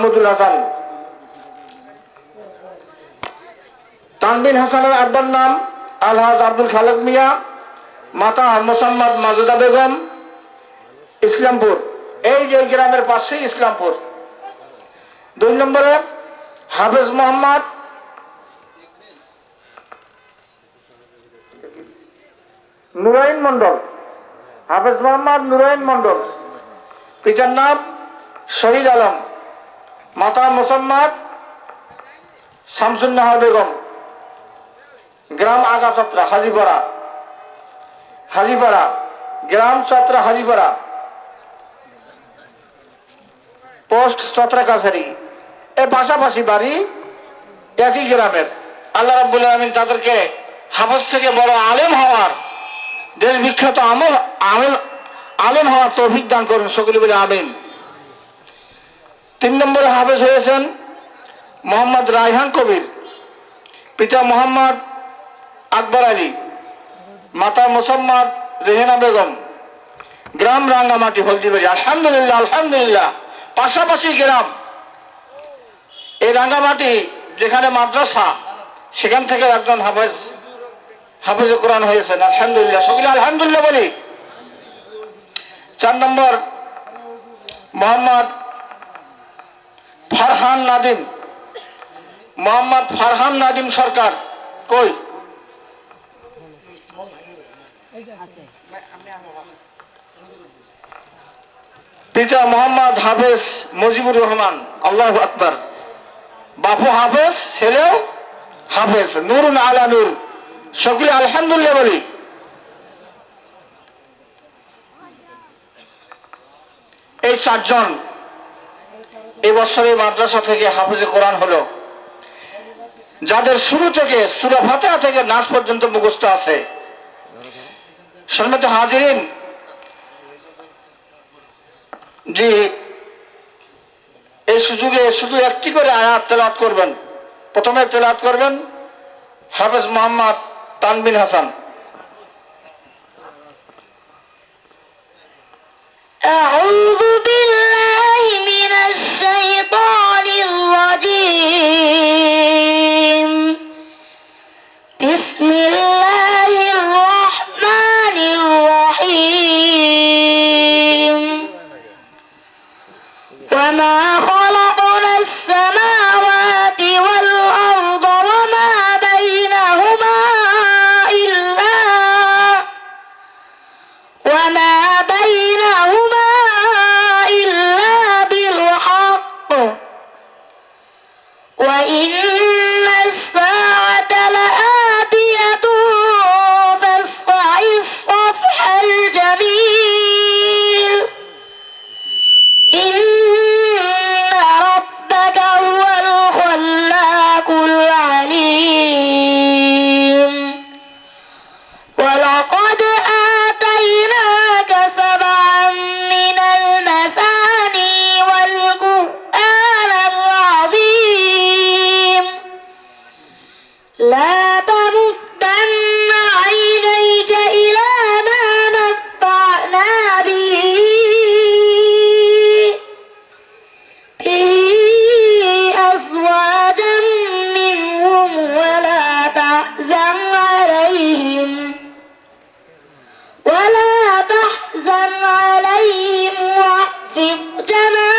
মাহমুদুল হাসান। তানবিন হাসানের আব্বার নাম আলহাজ আব্দুল খালেক মিয়া, মাতা মোসাম্মদ মাজুদা বেগম, ইসলামপুর। এই যে গ্রামের পাশেই ইসলামপুর। দুই নম্বরে হাফেজ মোহাম্মদ নুরাইন মন্ডল হাফেজ মোহাম্মদ নুরাইন মন্ডল পিতার নাম শহীদ আলম। মাতা মোসাম্মদ শামসুন্নাহার বেগম, গ্রাম আগা আগাছত্রা, হাজিপাড়া। হাজিপাড়া, গ্রাম চত্রা, হাজিপাড়া। পোস্ট চত্রা কাছারি। এ পাশাপাশি বাড়ি একই গ্রামের। আল্লাহ রাব্বুল আলমিন তাদেরকে হাফজ থেকে বড় আলেম হওয়ার দেশ বিখ্যাত আমল আমেল আলেম হওয়ার তৌফিক দান করুন। সকলে বলে আমিন। তিন নম্বরে হাফেজ হয়েছেন মোহাম্মদ রায়হান কবির, পিতা মোহাম্মদ আকবর আলী, মাতা মোসাম্মদ রেহেনা বেগম, গ্রাম রাঙ্গামাটি, হলদিবাড়ি। আলহামদুলিল্লাহ আলহামদুলিল্লাহ। পাশাপাশি গ্রাম, এই রাঙ্গামাটি যেখানে মাদ্রাসা, সেখান থেকে একজন হাফেজ হাফেজ কোরআন হয়েছেন। আলহামদুলিল্লাহ, সকলে আলহামদুলিল্লাহ বলি। চার নম্বর, মোহাম্মদ ফারহান নাদিম, মোহাম্মদ ফারহান নাদিম সরকার, কই? পিতা মোহাম্মদ হাফেজ মুজিবুর রহমান, আল্লাহ আকবর। বাপু হাফেজ, ছেলেও হাফেজ, নুরুন আলা নূর। সকলে আলহামদুলিল্লাহ বলি। এই চারজন এবছর এই মাদ্রাসা থেকে হাফেজে কোরআন হলো যাদের শুরু থেকে সুরা ফাতেহা থেকে নাচ পর্যন্ত মুখস্থ আছে সম্মত হাজিরিন জি এই সুযোগে শুধু একটি করে আয়াত তেলাত করবেন প্রথমে তেলাত করবেন হাফেজ মোহাম্মদ তানবিন হাসান أعوذ وما خلقنا السماوات والأرض وما بينهما إلا وما بينهما إلا بالحق. وإن الساعة لآتية فاصفح الصفح الجميل. لا تمدن عينيك إلى ما متعنا به. به أزواجا منهم ولا تحزن عليهم. ولا تحزن عليهم واحفظ جناحك